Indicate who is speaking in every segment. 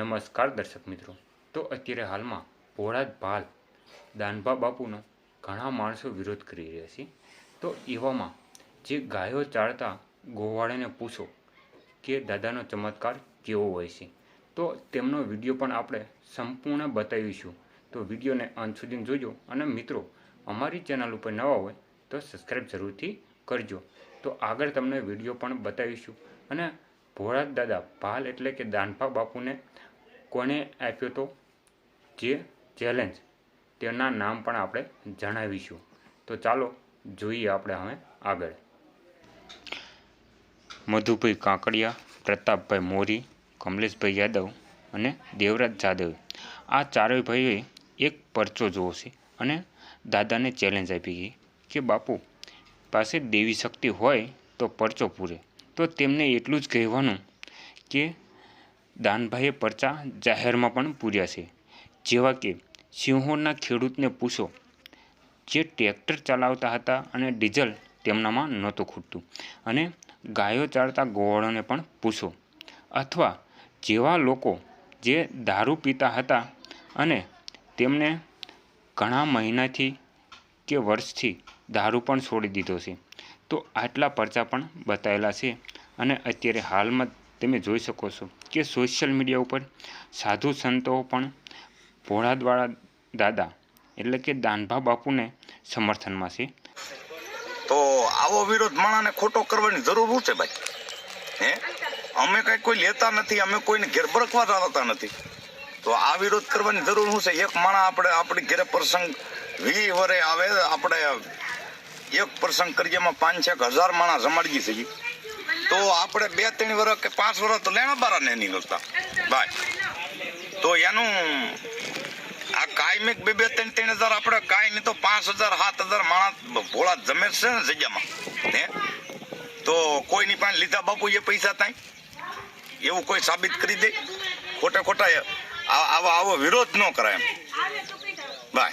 Speaker 1: નમસ્કાર દર્શક મિત્રો. તો અત્યારે હાલમાં ભોળાદ ભાલ દાનભા બાપુનો ઘણા માણસો વિરોધ કરી રહ્યા છે. તો એવામાં જે ગાયો ચાળતા ગોવાળાને પૂછો કે દાદાનો ચમત્કાર કેવો હોય છે? તો તેમનો વીડિયો પણ આપણે સંપૂર્ણ બતાવીશું. તો વિડીયોને અંત સુધી જોજો અને મિત્રો, અમારી ચેનલ ઉપર નવા હોય તો સબસ્ક્રાઈબ જરૂરથી કરજો. તો આગળ તમને વીડિયો પણ બતાવીશું. અને ભોળાદ દાદા ભાલ એટલે કે દાનભા બાપુને કોને આપ્યો તો? જે ચેલેન્જ તેના નામ પણ આપણે જણાવીશું. તો ચાલો જોઈએ આપણે હવે આગળ. મધુભાઈ કાંકડિયા, પ્રતાપભાઈ મોરી, કમલેશભાઈ યાદવ અને દેવરાજ જાદવ. આ ચારેય ભાઈઓએ એક પરચો જોવો છે અને દાદાને ચેલેન્જ આપી ગઈ કે, બાપુ, પાસે દેવી શક્તિ હોય તો પરચો પૂરે. તો તેમને એટલું જ કહેવાનું કે દાનભાઈએ પરચા જાહેરમાં પણ પૂર્યા છે. જેવા કે સિંહોરના ખેડૂતને પૂછો, જે ટ્રેક્ટર ચલાવતા હતા અને ડીઝલ તેમનામાં નહોતું ખૂટતું. અને ગાયો ચાળતા ગોવાળોને પણ પૂછો, અથવા જેવા લોકો જે દારૂ પીતા હતા અને તેમને ઘણા મહિનાથી કે વર્ષથી દારૂ પણ છોડી દીધો છે, તો આટલા પરચા પણ બતાવેલા છે અને અત્યારે હાલમાં તમે જોઈ શકો છો કે સોશિયલ મીડિયા ઉપર સાધુ સંતો પણ ભોળાદવાળા દાદા એટલે કે દાનભા બાપુને સમર્થનમાં છે.
Speaker 2: તો આવો વિરોધ માણાને ખોટો કરવાની જરૂર શું છે ભાઈ? હે? અમે કઈ કોઈ લેતા નથી, અમે કોઈને ઘેર બરકવા આવતા નથી. તો આ વિરોધ કરવાની જરૂર શું છે? એક માણા આપણે આપણી ઘેરે પ્રસંગ વી વરે આવે, આપણે એક પ્રસંગ કરીએ, એમાં પાંચ છેક હજાર માણા જમાડી છીએ તો આપણે બે, ત્રણ વર્ષ કે પાંચ વર્ષ તો લેણા બારા ને નીકળતા ભાઈ તો એનું આ કાયમિક બે બે, ત્રણ ત્રણ હજાર આપણે કાંઈ નહીં તો પાંચ હજાર, સાત હજાર માણસ ભોળા જમે છે ને જગ્યામાં. હે? તો કોઈની પાસે લીધા બાપુ એ પૈસા થાય? એવું કોઈ સાબિત કરી દે? ખોટા ખોટા આવો આવો વિરોધ ન કરાય એમ. ભાઈ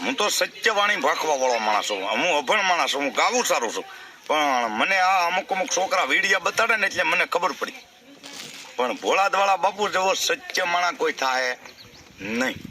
Speaker 2: હું તો સત્યવાણી ભાખવા વાળો માણસ છું. હું અભણ માણસ છું. હું ગાવું સારું છું. પણ મને આ અમુક અમુક છોકરા વિડીયા બતાડે ને એટલે મને ખબર પડી. પણ ભોળાદવાળા બાપુ જેવો સત્ય માણા કોઈ થાય નહીં.